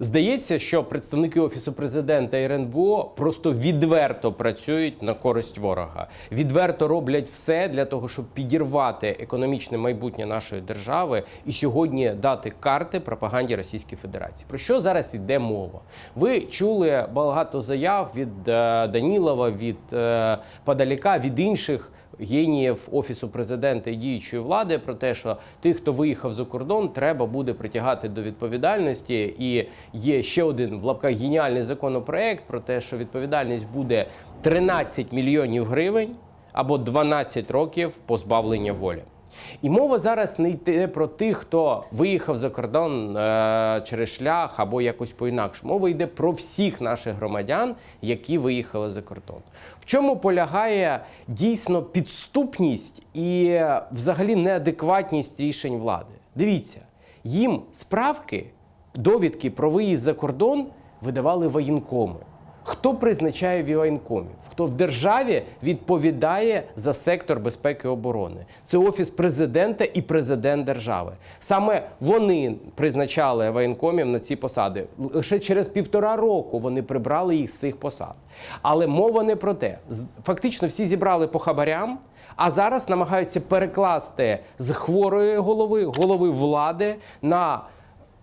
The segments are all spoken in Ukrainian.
Здається, що представники офісу президента і РНБО просто відверто працюють на користь ворога, відверто роблять все для того, щоб підірвати економічне майбутнє нашої держави і сьогодні дати карти пропаганді Російської Федерації. Про що зараз йде мова? Ви чули багато заяв від е, Данілова, від е, Падаліка, від інших геніїв офісу президента і діючої влади про те, що тих, хто виїхав за кордон, треба буде притягати до відповідальності. І є ще один в лапках геніальний законопроект про те, що відповідальність буде 13 мільйонів гривень або 12 років позбавлення волі. І мова зараз не йде про тих, хто виїхав за кордон е, через шлях або якось по-інакше. Мова йде про всіх наших громадян, які виїхали за кордон. В чому полягає дійсно підступність і е, взагалі неадекватність рішень влади? Дивіться, їм справки, довідки про виїзд за кордон видавали воєнкоми. Хто призначає воєнкомів? Хто в державі відповідає за сектор безпеки і оборони? Це офіс президента і президент держави. Саме вони призначали воєнкомів на ці посади. Лише через півтора року вони прибрали їх з цих посад. Але мова не про те. Фактично всі зібрали по хабарям. А зараз намагаються перекласти з хворої голови, голови влади на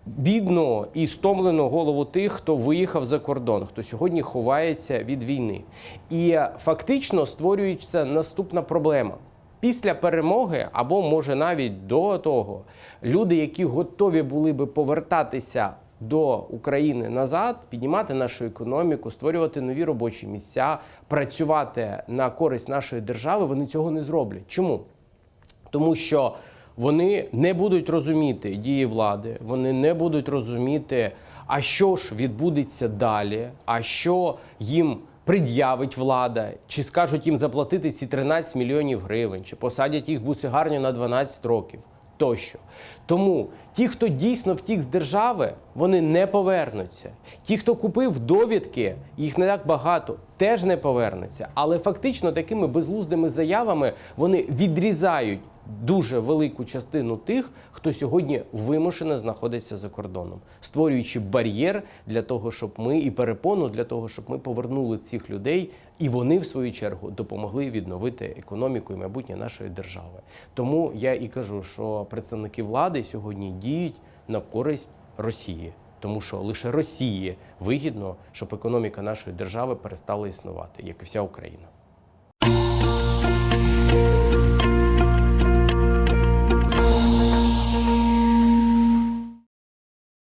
бідну і стомлену голову тих, хто виїхав за кордон, хто сьогодні ховається від війни. І фактично створюється наступна проблема. Після перемоги, або може навіть до того, люди, які готові були би повертатися до України назад, піднімати нашу економіку, створювати нові робочі місця, працювати на користь нашої держави, вони цього не зроблять. Чому? Тому що вони не будуть розуміти дії влади, вони не будуть розуміти, а що ж відбудеться далі, а що їм пред'явить влада, чи скажуть їм заплатити ці 13 мільйонів гривень, чи посадять їх в буцегарню на 12 років. Тощо. Тому ті, хто дійсно втік з держави, вони не повернуться. Ті, хто купив довідки, їх не так багато, теж не повернуться. Але фактично такими безлуздими заявами вони відрізають дуже велику частину тих, хто сьогодні вимушено знаходиться за кордоном, створюючи бар'єр для того, щоб ми і перепону для того, щоб ми повернули цих людей, і вони, в свою чергу, допомогли відновити економіку і майбутнє нашої держави. Тому я і кажу, що представники влади сьогодні діють на користь Росії. Тому що лише Росії вигідно, щоб економіка нашої держави перестала існувати, як і вся Україна.